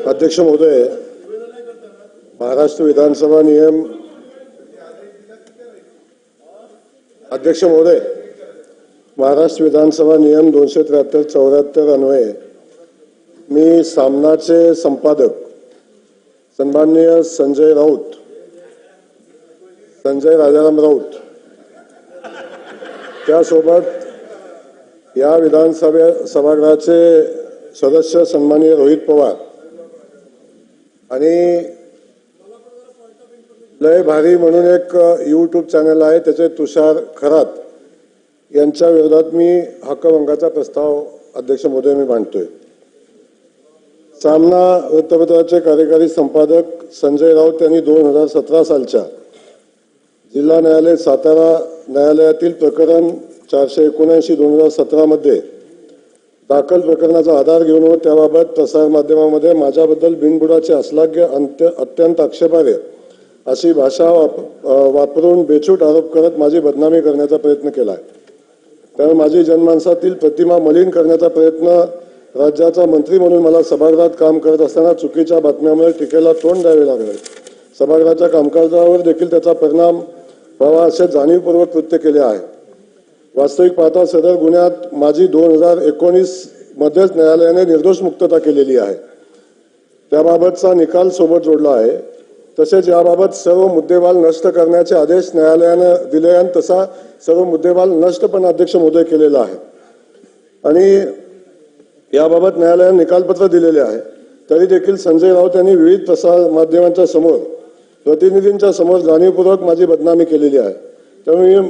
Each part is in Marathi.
अध्यक्ष महोदय महाराष्ट्र विधानसभा नियम अध्यक्ष महोदय महाराष्ट्र विधानसभा नियम दोनशे त्र्याहत्तर चौऱ्याहत्तर अन्वये. मी सामनाचे संपादक सन्माननीय संजय राऊत संजय राजाराम राऊत त्यासोबत या विधानसभे सभागृहाचे सदस्य सन्माननीय रोहित पवार आणि लय भारी म्हणून एक यूट्यूब चॅनल आहे त्याचे तुषार खरात यांच्या विरोधात मी हक्कभंगाचा प्रस्ताव अध्यक्ष महोदय मी मांडतोय. सामना वृत्तपत्राचे कार्यकारी संपादक संजय राऊत यांनी दोन हजार सतरा सालच्या जिल्हा न्यायालय सातारा न्यायालयातील प्रकरण चारशे एकोणऐंशी दोन हजार सतरामध्ये दाखल प्रकरणाचा आधार घेऊन व त्याबाबत प्रसारमाध्यमामध्ये माझ्याबद्दल बिनबुडाचे अश्लाघ्य अंत्य अत्यंत आक्षेपार्ह अशी भाषा वाप वापरून बेछूट आरोप करत माझी बदनामी करण्याचा प्रयत्न केला आहे त्यामुळे माझी जनमानसातील प्रतिमा मलिन करण्याचा प्रयत्न राज्याचा मंत्री म्हणून मला सभागृहात काम करत असताना चुकीच्या बातम्यामुळे टीकेला तोंड द्यावे लागले. सभागृहाच्या कामकाजावर देखील त्याचा परिणाम व्हावा असे जाणीवपूर्वक कृत्य केले आहे. वास्तविक पाहता सदर गुन्ह्यात माझी दोन हजार एकोणीस मध्येच न्यायालयाने निर्दोष मुक्तता केलेली आहे. त्याबाबतचा निकाल सोबत जोडला आहे. तसेच याबाबत सर्व मुद्देवाल नष्ट करण्याचे आदेश न्यायालयानं दिले आणि तसा सर्व मुद्देवाल नष्ट पण अध्यक्ष महोदय केलेला आहे. आणि याबाबत न्यायालयाने निकालपत्र दिलेले आहे. तरी देखील संजय राऊत यांनी विविध प्रसार माध्यमांच्या समोर प्रतिनिधींच्या समोर जाणीवपूर्वक माझी बदनामी केलेली आहे. त्यामुळे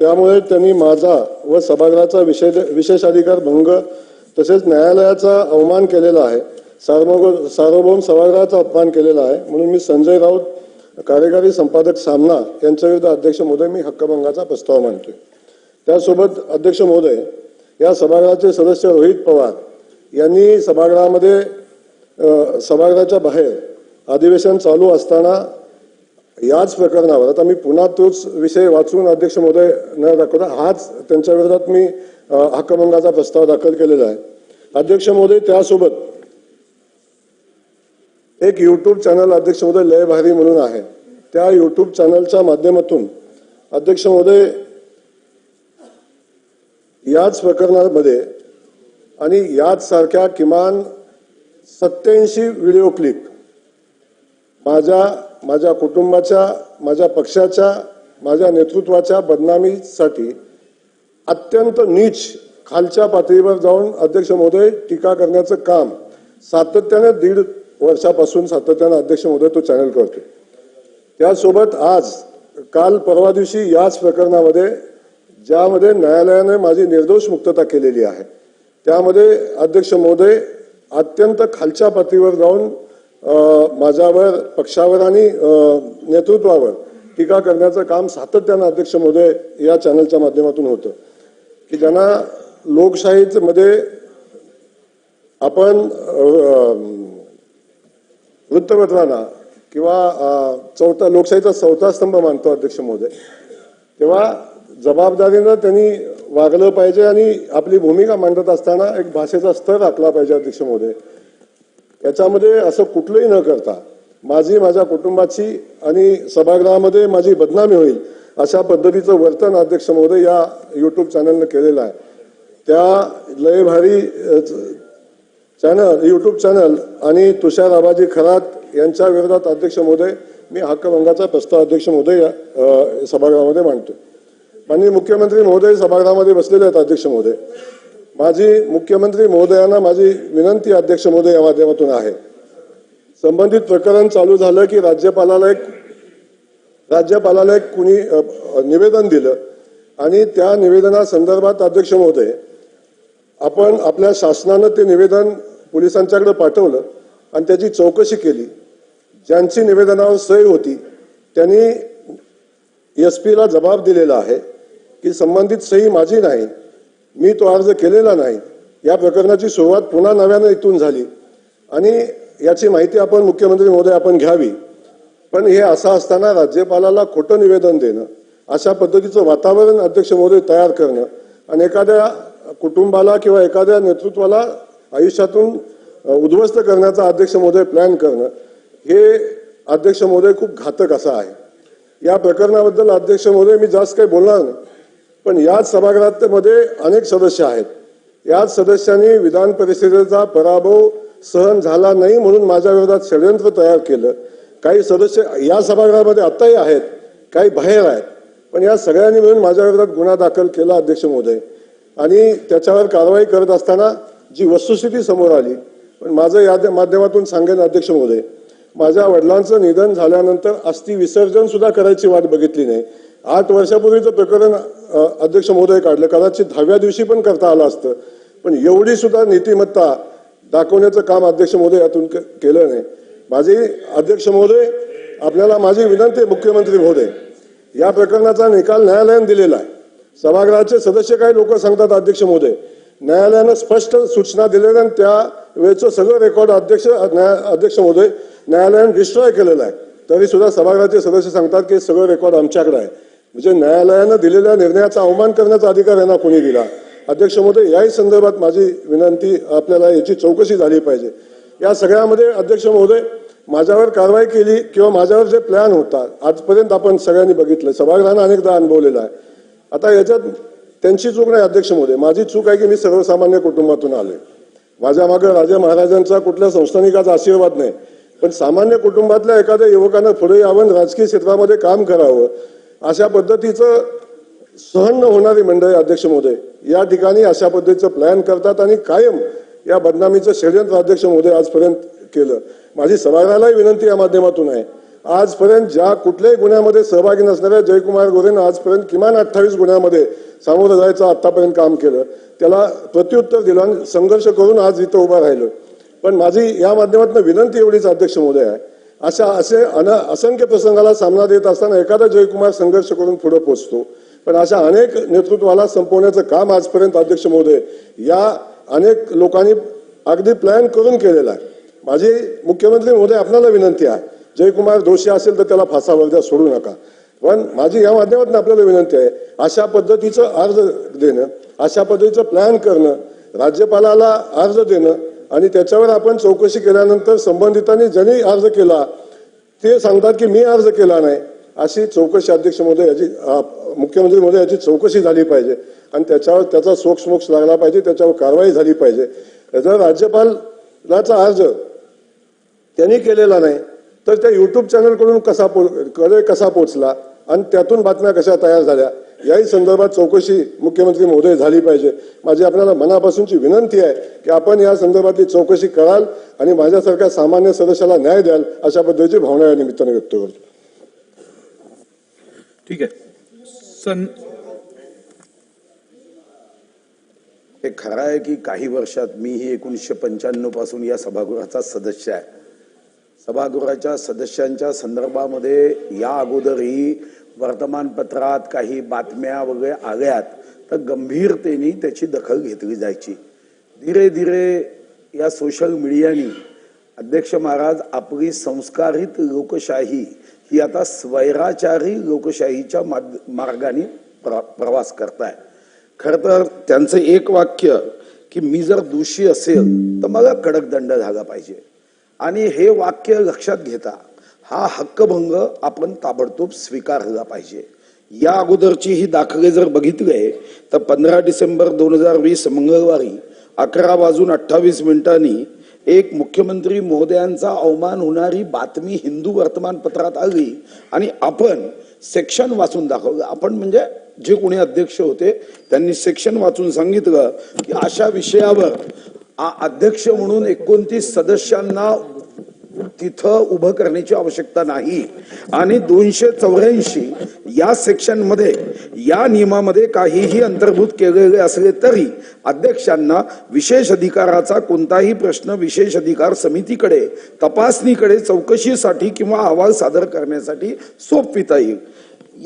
त्यामुळे त्यांनी माझा व सभागृहाचा विशेष विशेषाधिकार भंग तसेच न्यायालयाचा अवमान केलेला आहे. सार्वभौम सार्वभौम सभागृहाचा अपमान केलेला आहे. म्हणून मी संजय राऊत कार्यकारी संपादक सामना यांच्या विरुद्ध अध्यक्ष महोदय मी हक्कभंगाचा प्रस्ताव मांडतोय. त्यासोबत अध्यक्ष महोदय या सभागृहाचे सदस्य रोहित पवार यांनी सभागृहामध्ये सभागृहाच्या बाहेर अधिवेशन चालू असताना याच प्रकरणावर आता मी पुन्हा तोच विषय वाचून अध्यक्ष महोदय न दाखवता. हाच त्यांच्या विरोधात मी हक्कभंगाचा प्रस्ताव दाखल केलेला आहे. अध्यक्ष महोदय त्यासोबत एक युट्यूब चॅनल अध्यक्ष महोदय लय भारी म्हणून आहे. त्या युट्यूब चॅनलच्या माध्यमातून अध्यक्ष महोदय याच प्रकरणामध्ये आणि याच सारख्या किमान सत्याऐंशी व्हिडिओ क्लिप माझ्या माझ्या कुटुंबाच्या माझ्या पक्षाच्या माझ्या नेतृत्वाच्या बदनामीसाठी अत्यंत नीच खालच्या पातळीवर जाऊन अध्यक्ष महोदय टीका करण्याचं काम सातत्याने दीड वर्षापासून सातत्याने अध्यक्ष महोदय तो चॅनल करतो त्यासोबत आज काल परवा दिवशी याच प्रकरणामध्ये ज्यामध्ये न्यायालयाने माझी निर्दोष मुक्तता केलेली आहे त्यामध्ये अध्यक्ष महोदय अत्यंत खालच्या पातळीवर जाऊन माझ्यावर पक्षावर आणि नेतृत्वावर टीका करण्याचं काम सातत्यानं अध्यक्ष महोदय या चॅनलच्या माध्यमातून होतं. की ज्यांना लोकशाहीमध्ये आपण वृत्तपत्रांना किंवा चौथा लोकशाहीचा चौथा स्तंभ मानतो अध्यक्ष महोदय तेव्हा जबाबदारीनं त्यांनी वागलं पाहिजे आणि आपली भूमिका मांडत असताना एक भाषेचा स्तर राखला पाहिजे अध्यक्ष महोदय. याच्यामध्ये असं कुठलंही न करता माझी माझ्या कुटुंबाची आणि सभागृहामध्ये माझी बदनामी होईल अशा पद्धतीचं वर्तन अध्यक्ष महोदय या युट्यूब चॅनलनं केलेलं आहे. त्या लय भारी चॅनल युट्यूब चॅनल आणि तुषार आबाजी खरात यांच्या विरोधात अध्यक्ष महोदय मी हक्कभंगाचा प्रस्ताव अध्यक्ष महोदय या सभागृहामध्ये मांडतो माननीय मुख्यमंत्री महोदय सभागृहामध्ये बसलेले आहेत अध्यक्ष महोदय. माझी मुख्यमंत्री महोदयांना माझी विनंती अध्यक्ष महोदय या माध्यमातून आहे. संबंधित प्रकरण चालू झालं की राज्यपालाला एक राज्यपालाला एक कुणी निवेदन दिलं आणि त्या निवेदनासंदर्भात अध्यक्ष महोदय आपण आपल्या शासनानं ते निवेदन पोलिसांच्याकडे पाठवलं आणि त्याची चौकशी केली. ज्यांची निवेदनावर सही होती त्यांनी एस पीला जबाब दिलेला आहे की संबंधित सही माझी नाही मी तो अर्ज केलेला नाही. या प्रकरणाची सुरुवात पुन्हा नव्यानं इथून झाली. आणि याची माहिती आपण मुख्यमंत्री महोदय आपण घ्यावी. पण हे असं असताना राज्यपालाला खोटं निवेदन देणं अशा पद्धतीचं वातावरण अध्यक्ष महोदय तयार करणं आणि एखाद्या कुटुंबाला किंवा एखाद्या नेतृत्वाला आयुष्यातून उद्ध्वस्त करण्याचा अध्यक्ष महोदय प्लॅन करणं हे अध्यक्ष महोदय खूप घातक असं आहे. या प्रकरणाबद्दल अध्यक्ष महोदय मी जास्त काही बोलणार नाही. पण याच सभागृहामध्ये अनेक सदस्य आहेत. याच सदस्यांनी विधान परिषदेचा पराभव सहन झाला नाही म्हणून माझ्या विरोधात षडयंत्र तयार केलं. काही सदस्य या सभागृहामध्ये आत्ताही आहेत काही बाहेर आहेत. पण या सगळ्यांनी मिळून माझ्या विरोधात गुन्हा दाखल केला अध्यक्ष महोदय. आणि त्याच्यावर कारवाई करत असताना जी वस्तुस्थिती समोर आली पण माझं या माध्यमातून सांगेन अध्यक्ष महोदय. माझ्या वडिलांचं निधन झाल्यानंतर अस्थि विसर्जन सुद्धा करायची वाट बघितली नाही. आठ वर्षापूर्वीचं प्रकरण अध्यक्ष महोदय काढलं. कदाचित दहाव्या दिवशी पण करता आलं असतं. पण एवढी सुद्धा नीतिमत्ता दाखवण्याचं काम अध्यक्ष महोदय यातून केलं नाही. माझी अध्यक्ष महोदय आपल्याला माझी विनंती आहे मुख्यमंत्री महोदय या प्रकरणाचा निकाल न्यायालयाने दिलेला आहे. सभागृहाचे सदस्य काही लोक सांगतात अध्यक्ष महोदय. न्यायालयानं स्पष्ट सूचना दिलेल्या आणि त्या वेळचं सगळं रेकॉर्ड अध्यक्ष न्याय अध्यक्ष महोदय न्यायालयाने डिस्ट्रॉय केलेलं आहे. तरी सुद्धा सभागृहाचे सदस्य सांगतात की सगळं रेकॉर्ड आमच्याकडे आहे. म्हणजे न्यायालयानं दिलेल्या निर्णयाचा अवमान करण्याचा अधिकार यांना कोणी दिला? अध्यक्ष महोदय याही संदर्भात माझी विनंती आपल्याला याची चौकशी झाली पाहिजे. या सगळ्यामध्ये अध्यक्ष महोदय माझ्यावर कारवाई केली किंवा माझ्यावर जे प्लॅन होता आजपर्यंत आपण सगळ्यांनी बघितलं सभागृहानं अनेकदा अनुभवलेला आहे. आता याच्यात त्यांची चूक नाही अध्यक्ष महोदय माझी चूक आहे की मी सर्वसामान्य कुटुंबातून आले माझ्या मागे राजा महाराजांचा कुठल्या संस्थानिकाचा आशीर्वाद नाही पण सामान्य कुटुंबातल्या एखाद्या युवकानं पुढे यावं राजकीय क्षेत्रामध्ये काम करावं अशा पद्धतीचं सहन न होणारी मंडळी अध्यक्ष महोदय या ठिकाणी अशा पद्धतीचं प्लॅन करतात आणि कायम या बदनामीचं षडयंत्र अध्यक्ष महोदय आजपर्यंत केलं. माझी सभागृहालाही विनंती या माध्यमातून आहे. आजपर्यंत ज्या कुठल्याही गुन्ह्यामध्ये सहभागी नसणाऱ्या जयकुमार गोरेनं आजपर्यंत किमान अठ्ठावीस गुन्ह्यामध्ये सामोरं जायचं आतापर्यंत काम केलं. त्याला प्रत्युत्तर दिलं आणि संघर्ष करून आज इथं उभा राहिलं. पण माझी या माध्यमातून विनंती एवढीच अध्यक्ष महोदय आहे. अशा असे अन असंख्य प्रसंगाला सामना देत असताना एखादा जयकुमार संघर्ष करून पुढे पोचतो. पण अशा अनेक नेतृत्वाला संपवण्याचं काम आजपर्यंत अध्यक्ष महोदय या अनेक लोकांनी अगदी प्लॅन करून केलेला आहे. माझी मुख्यमंत्री महोदय आपल्याला विनंती आहे जयकुमार दोषी असेल तर त्याला फासावर द्या सोडू नका. पण माझी या माध्यमातून आपल्याला विनंती आहे अशा पद्धतीचं अर्ज देणं अशा पद्धतीचं प्लॅन करणं राज्यपालाला अर्ज देणं आणि त्याच्यावर आपण चौकशी केल्यानंतर संबंधितांनी ज्यांनी अर्ज केला ते सांगतात की मी अर्ज केला नाही. अशी चौकशी अध्यक्ष महोदय याची मुख्यमंत्री महोदय याची चौकशी झाली पाहिजे. आणि त्याच्यावर त्याचा सोक्षमोक्ष लागला पाहिजे त्याच्यावर कारवाई झाली पाहिजे. जर राज्यपालाचा अर्ज त्यांनी केलेला नाही तर त्या युट्यूब चॅनलकडून कसा पो कडे कसा पोचला आणि त्यातून बातम्या कशा तयार झाल्या? याही संदर्भात चौकशी मुख्यमंत्री महोदय झाली पाहिजे. माझी आपल्याला मनापासूनची विनंती आहे की आपण या संदर्भातली चौकशी कराल आणि माझ्यासारख्या सामान्य सदस्याला न्याय द्याल अशा पद्धतीची भावना या निमित्ताने व्यक्त करतो. ठीक आहे. सन हे खरं आहे की काही वर्षात मीही एकोणीसशे पंच्याण्णवपासून या सभागृहाचा सदस्य आहे. सभागृहाच्या सदस्यांच्या संदर्भामध्ये या अगोदरही वर्तमानपत्रात काही बातम्या वगैरे आल्यात तर गंभीरतेने त्याची दखल घेतली जायची. धीरे धीरे या सोशल मीडियानी अध्यक्ष महाराज आपली संस्कारित लोकशाही ही आता स्वैराचारी लोकशाहीच्या मार्गाने प्र प्रवास करताय. खर तर त्यांचं एक वाक्य की मी जर दोषी असेल तर मला कडक दंड झाला पाहिजे. आणि हे वाक्य लक्षात घेता हा हक्कभंग आपण ताबडतोब स्वीकारला पाहिजे. या अगोदरची ही दाखले जर बघितले तर पंधरा डिसेंबर दोन हजार वीस मंगळवारी अकरा वाजून अठ्ठावीस मिनिटांनी एक मुख्यमंत्री महोदयांचा अवमान होणारी बातमी हिंदू वर्तमानपत्रात आली आणि आपण सेक्शन वाचून दाखवलं. आपण म्हणजे जे कोणी अध्यक्ष होते त्यांनी सेक्शन वाचून सांगितलं की अशा विषयावर आ- अध्यक्ष म्हणून एकोणतीस सदस्यांना तिथं उभं करण्याची आवश्यकता नाही. आणि दोनशे चौऱ्याऐंशी या सेक्शनमध्ये या नियमामध्ये काहीही अंतर्भूत केलेले असले तरी अध्यक्षांना विशेष अधिकाराचा कोणताही प्रश्न विशेष अधिकार समितीकडे तपासणीकडे चौकशीसाठी किंवा अहवाल सादर करण्यासाठी सोपविता येईल.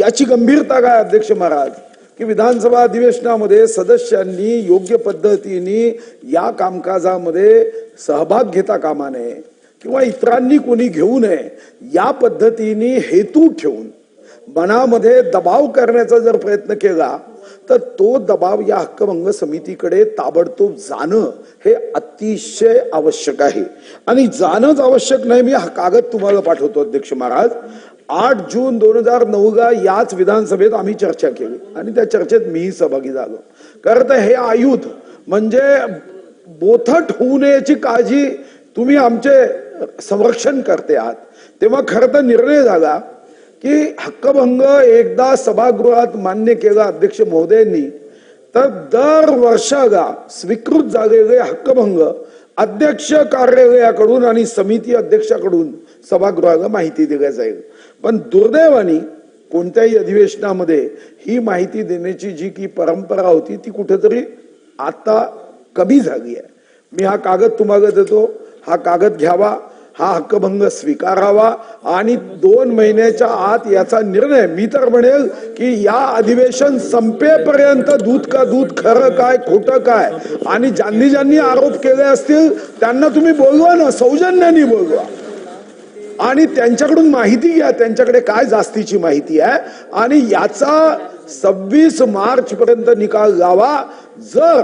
याची गंभीरता काय अध्यक्ष महाराज? की विधानसभा अधिवेशनामध्ये सदस्यांनी योग्य पद्धतीने या कामकाजामध्ये सहभाग घेता कामा नये. किंवा इतरांनी कोणी घेऊ नये या पद्धतीने हेतू ठेवून मनामध्ये दबाव करण्याचा जर प्रयत्न केला तर तो दबाव या हक्कभंग समितीकडे ताबडतोब जाणं हे अतिशय आवश्यक आहे. आणि जाणंच आवश्यक नाही मी हा कागद तुम्हाला पाठवतो अध्यक्ष महाराज. आठ जून दोन हजार नऊला याच विधानसभेत आम्ही चर्चा केली. आणि त्या चर्चेत मीही सहभागी झालो. कारण तर हे आयुध म्हणजे बोथट होऊ नयेची काळजी तुम्ही आमचे संरक्षण करते आहात. तेव्हा खरं तर निर्णय झाला की हक्कभंग एकदा सभागृहात मान्य केला अध्यक्ष महोदयांनी तर दर वर्षाला स्वीकृत झालेले हक्कभंग अध्यक्ष कार्यालयाकडून आणि समिती अध्यक्षाकडून सभागृहाला माहिती दिल्या जाईल. पण दुर्दैवाने कोणत्याही अधिवेशनामध्ये ही माहिती देण्याची जी की परंपरा होती ती कुठेतरी आता कमी झाली आहे. मी हा कागद तुम्हाला देतो. हा कागद घ्यावा हा हक्कभंग स्वीकारावा आणि दोन महिन्याच्या आत याचा निर्णय. मी तर म्हणेल की या अधिवेशन संपेपर्यंत दूध का दूध खरं काय खोटं काय? आणि ज्यांनी ज्यांनी आरोप केले असतील त्यांना तुम्ही बोलवा ना सौजन्याने बोलवा. आणि त्यांच्याकडून माहिती घ्या त्यांच्याकडे काय जास्तीची माहिती आहे. आणि याचा सव्वीस मार्च पर्यंत निकाल लावा. जर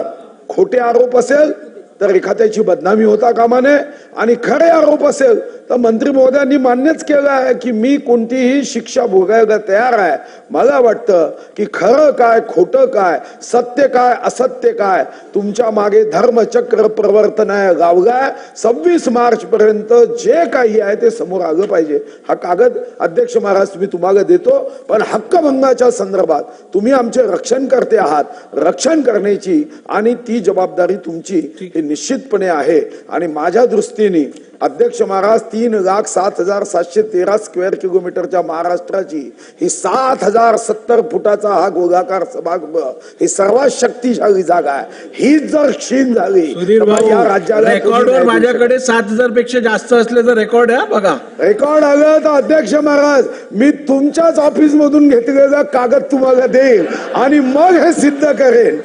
खोटे आरोप असेल तर एखाद्याची बदनामी होता कामा नये. आणि खरे आरोप असेल तर मंत्री महोदयांनी मान्यच केलं आहे की मी कोणतीही शिक्षा भोगायला तयार आहे. मला वाटतं की खरं काय खोटं काय सत्य काय असत्य काय तुमच्या मागे धर्मचक्र प्रवर्तन आहे गावगाय. सव्वीस मार्च पर्यंत जे काही आहे ते समोर आलं पाहिजे. हा कागद अध्यक्ष महाराज तुम्ही तुम्हाला देतो पण हक्कभंगाच्या संदर्भात तुम्ही आमचे रक्षण करते आहात. रक्षण करण्याची आणि ती जबाबदारी तुमची ही निश्चितपणे आहे. आणि माझ्या दृष्टीने अध्यक्ष महाराज तीन लाख सात हजार सातशे तेरा स्क्वेअर किलोमीटरच्या महाराष्ट्राची ही सात हजार सत्तर फुटाचा हा गोलाकार सभागृह ही सर्वात शक्तिशाली जागा आहे. हीच जर क्षीण झाली तर या राज्याला रेकॉर्डवर माझ्याकडे सात हजारपेक्षा जास्त असल्याचं रेकॉर्ड आहे हा, बघा. रेकॉर्ड आलं तर अध्यक्ष महाराज मी तुमच्याच ऑफिस मधून घेतलेला कागद तुम्हाला देईल आणि मग हे सिद्ध करेन.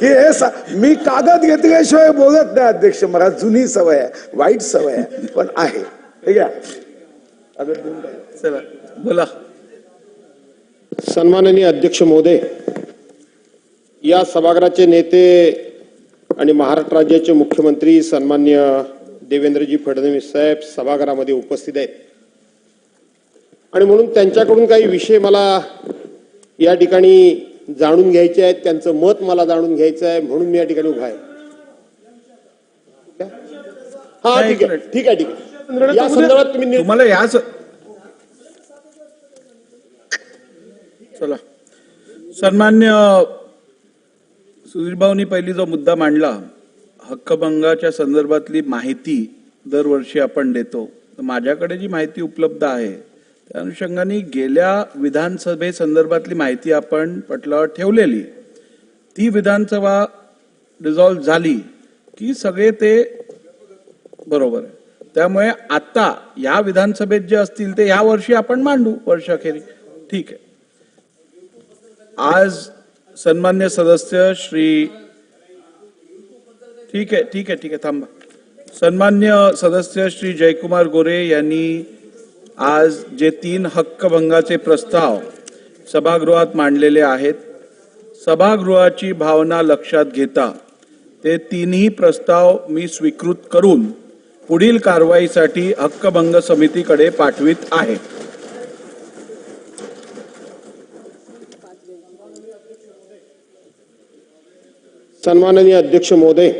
की हे मी कागद घेतल्याशिवाय बोलत नाही अध्यक्ष महाराज जुनी सवय आहे वाईट सवय आहे पण आहे. हे टाका. चला बोला. सन्माननीय अध्यक्ष महोदय या सभागृहाचे नेते आणि महाराष्ट्र राज्याचे मुख्यमंत्री सन्मान्य देवेंद्रजी फडणवीस साहेब सभागृहामध्ये उपस्थित आहेत. आणि म्हणून त्यांच्याकडून काही विषय मला या ठिकाणी जाणून घ्यायचे आहेत त्यांचं मत मला जाणून घ्यायचं आहे म्हणून मी या ठिकाणी उभा आहे. हा ठीक आहे ठीक आहे ठीक आहे. या संदर्भात तुम्ही तुम्हाला याच चला. सन्मान्य सुधीर भाऊनी पहिली जो मुद्दा मांडला हक्कभंगाच्या संदर्भातली माहिती दरवर्षी आपण देतो. तर माझ्याकडे जी माहिती उपलब्ध आहे त्या अनुषंगाने गेल्या विधानसभे संदर्भातली माहिती आपण पटलावर ठेवलेली. ती विधानसभा रिझॉल्व्ह झाली की सगळे ते बरोबर त्यामुळे आता या विधानसभेत जे असतील ते ह्या वर्षी आपण मांडू वर्षाखेरी ठीक आहे. आज सन्मान्य सदस्य श्री ठीक आहे ठीक आहे ठीक आहे थांबा. सन्मान्य सदस्य श्री जयकुमार गोरे यांनी आज जे तीन हक्कभंगाचे प्रस्ताव सभागृहात मांडलेले आहेत सभागृहाची भावना लक्षात घेता ते तिन्ही प्रस्ताव मी स्वीकृत करून पुढील कारवाईसाठी हक्कभंग समितीकडे पाठवित आहे. सन्माननीय अध्यक्ष महोदय